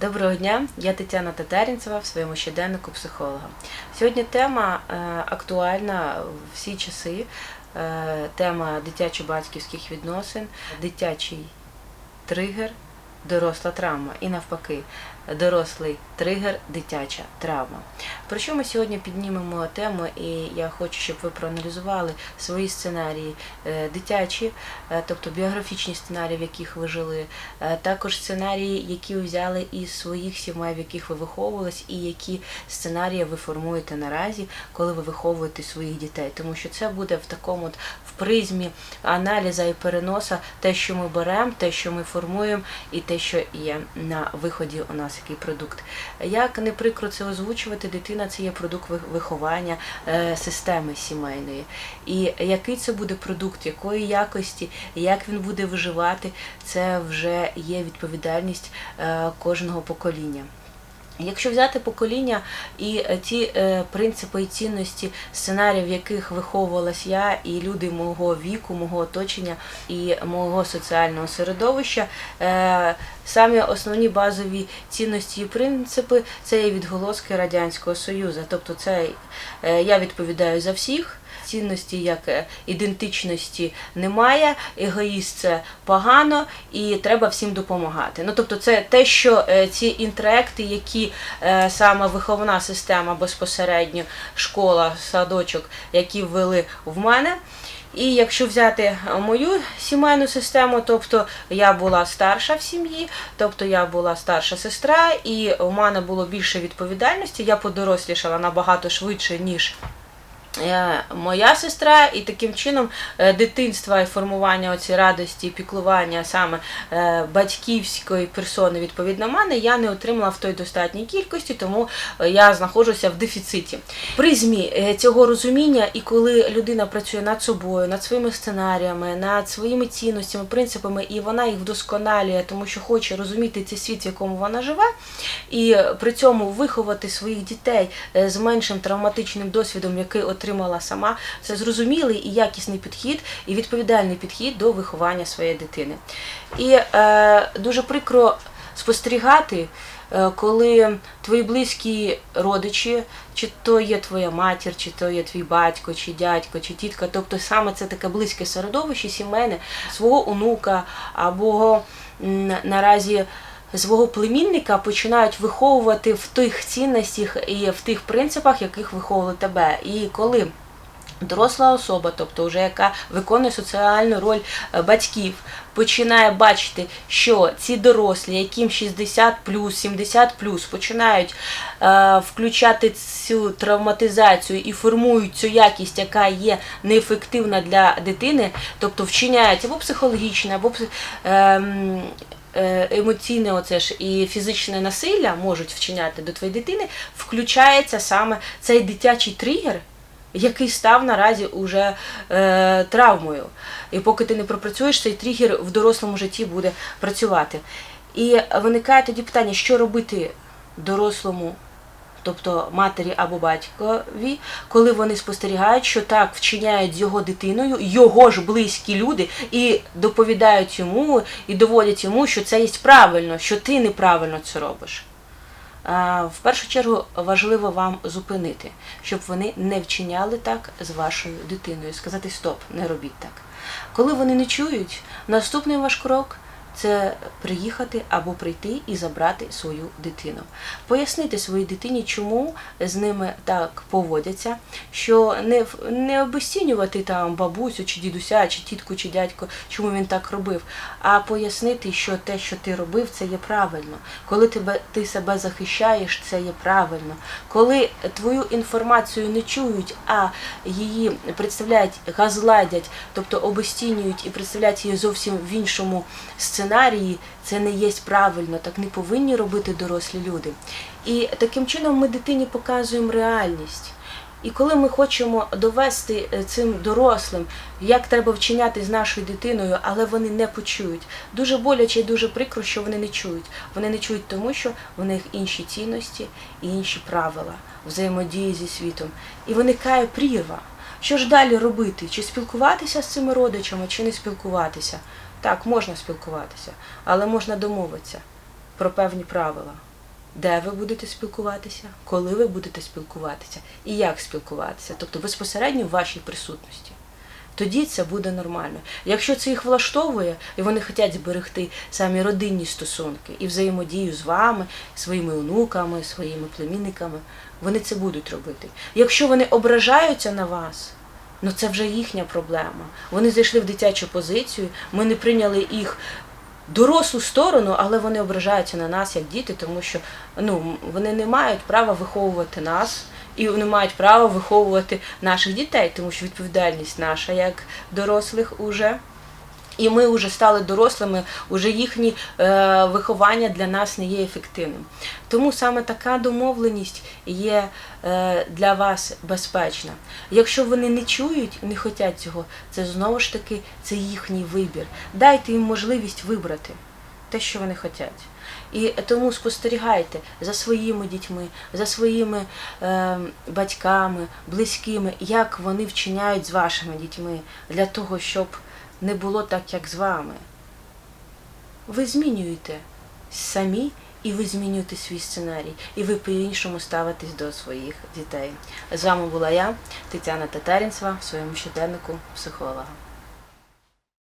Доброго дня, я Тетяна Татарінцева в своєму щоденнику психолога. Сьогодні тема е, актуальна всі часи. Е, тема дитячо-батьківських відносин, дитячий тригер, доросла травма і навпаки, дорослий тригер, дитяча травма. Про що ми сьогодні піднімемо тему, і я хочу, щоб ви проаналізували свої сценарії е, дитячі, е, тобто біографічні сценарії, в яких ви жили, е, також сценарії, які ви взяли із своїх сімей, в яких ви виховувались, і які сценарії ви формуєте наразі, коли ви виховуєте своїх дітей. Тому що це буде в такому от в призмі аналіза і переноса те, що ми беремо, те, що ми формуємо, і те, що є на виході у нас який продукт. Як не прикро це озвучувати, дитина це є продукт виховання е, системи сімейної. І який це буде продукт, якої якості, як він буде виживати, це вже є відповідальність е, кожного покоління. Якщо взяти покоління і е, ті е, принципи і цінності сценарії, в яких виховувалась я, і люди мого віку, мого оточення і мого соціального середовища, е, самі основні базові цінності і принципи це є відголоски Радянського Союзу. Тобто, це я відповідаю за всіх. Цінності як е, ідентичності немає, егоїст це погано і треба всім допомагати. Ну тобто, це те, що е, ці інтроекти, які е, саме виховна система безпосередньо, школа, садочок, які ввели в мене. І якщо взяти мою сімейну систему, тобто я була старша в сім'ї, тобто я була старша сестра, і у мене було більше відповідальності, я подорослішала набагато швидше, ніж моя сестра, і таким чином е, дитинства і формування оці радості, піклування саме е, батьківської персони відповідно мене, я не отримала в той достатній кількості, тому е, я знаходжуся в дефіциті. Призмі е, цього розуміння, і коли людина працює над собою, над своїми сценаріями, над своїми цінностями, принципами, і вона їх вдосконалює, тому що хоче розуміти цей світ, в якому вона живе, і е, при цьому виховати своїх дітей е, з меншим травматичним досвідом, який отримала сама, це зрозумілий і якісний підхід, і відповідальний підхід до виховання своєї дитини. І е, дуже прикро спостерігати, е, коли твої близькі родичі, чи то є твоя матір, чи то є твій батько, чи дядько, чи тітка, тобто саме це таке близьке середовище сімейне, свого онука або наразі свого племінника починають виховувати в тих цінностях і в тих принципах, яких виховували тебе. І коли Доросла особа, тобто вже яка виконує соціальну роль е, батьків, починає бачити, що ці дорослі, яким 60 70 починають е, включати цю травматизацію і формують цю якість, яка є неефективна для дитини, тобто вчиняють або психологічне, або е, емоційне оце ж і фізичне насилля можуть вчиняти до твоєї дитини, включається саме цей дитячий тригер, який став наразі уже е, травмою. І поки ти не пропрацюєш, цей тригер в дорослому житті буде працювати. І виникає тоді питання, що робити дорослому, тобто матері або батькові, коли вони спостерігають, що так вчиняють з його дитиною, його ж близькі люди, і доповідають йому, і доводять йому, що це є правильно, що ти неправильно це робиш. В першу чергу важливо вам зупинити, щоб вони не вчиняли так з вашою дитиною. Сказати стоп, не робіть так. Коли вони не чують, наступний ваш крок це приїхати або прийти і забрати свою дитину. Пояснити своїй дитині, чому з ними так поводяться, що не, не обесцінювати там бабусю чи дідуся, чи тітку, чи дядько, чому він так робив, а пояснити, що те, що ти робив, це є правильно. Коли тебе, ти себе захищаєш, це є правильно. Коли твою інформацію не чують, а її представляють, газладять, тобто обесцінюють і представляють її зовсім в іншому сценарії, це не є правильно, так не повинні робити дорослі люди. І таким чином ми дитині показуємо реальність. І коли ми хочемо довести е, цим дорослим, як треба вчиняти з нашою дитиною, але вони не почують. Дуже боляче і дуже прикро, що вони не чують. Вони не чують тому, що в них інші цінності і інші правила взаємодії зі світом. І виникає прірва. Що ж далі робити? Чи спілкуватися з цими родичами, чи не спілкуватися? Так, можна спілкуватися, але можна домовитися. про певні правила. Де ви будете спілкуватися, коли ви будете спілкуватися і як спілкуватися, тобто безпосередньо в вашій присутності. Тоді це буде нормально. Якщо це їх влаштовує, і вони хочуть зберегти самі родинні стосунки і взаємодію з вами, своїми онуками, своїми племінниками, вони це будуть робити. Якщо вони ображаються на вас, ну це вже їхня проблема. Вони зайшли в дитячу позицію, ми не прийняли їх дорослу сторону, але вони ображаються на нас як діти, тому що ну, вони не мають права виховувати нас. І не мають права виховувати наших дітей, тому що відповідальність наша як дорослих уже. І ми вже стали дорослими, уже їхнє е, виховання для нас не є ефективним. Тому саме така домовленість є е, для вас безпечна. Якщо вони не чують, не хочуть цього, це знову ж таки це їхній вибір. Дайте їм можливість вибрати те, що вони хочуть. І тому спостерігайте за своїми дітьми, за своїми е, батьками, близькими, як вони вчиняють з вашими дітьми для того, щоб не було так, як з вами. Ви змінюєте самі, і ви змінюєте свій сценарій, і ви по-іншому ставитесь до своїх дітей. З вами була я, Тетяна Татарінцева, в своєму щоденнику психолога.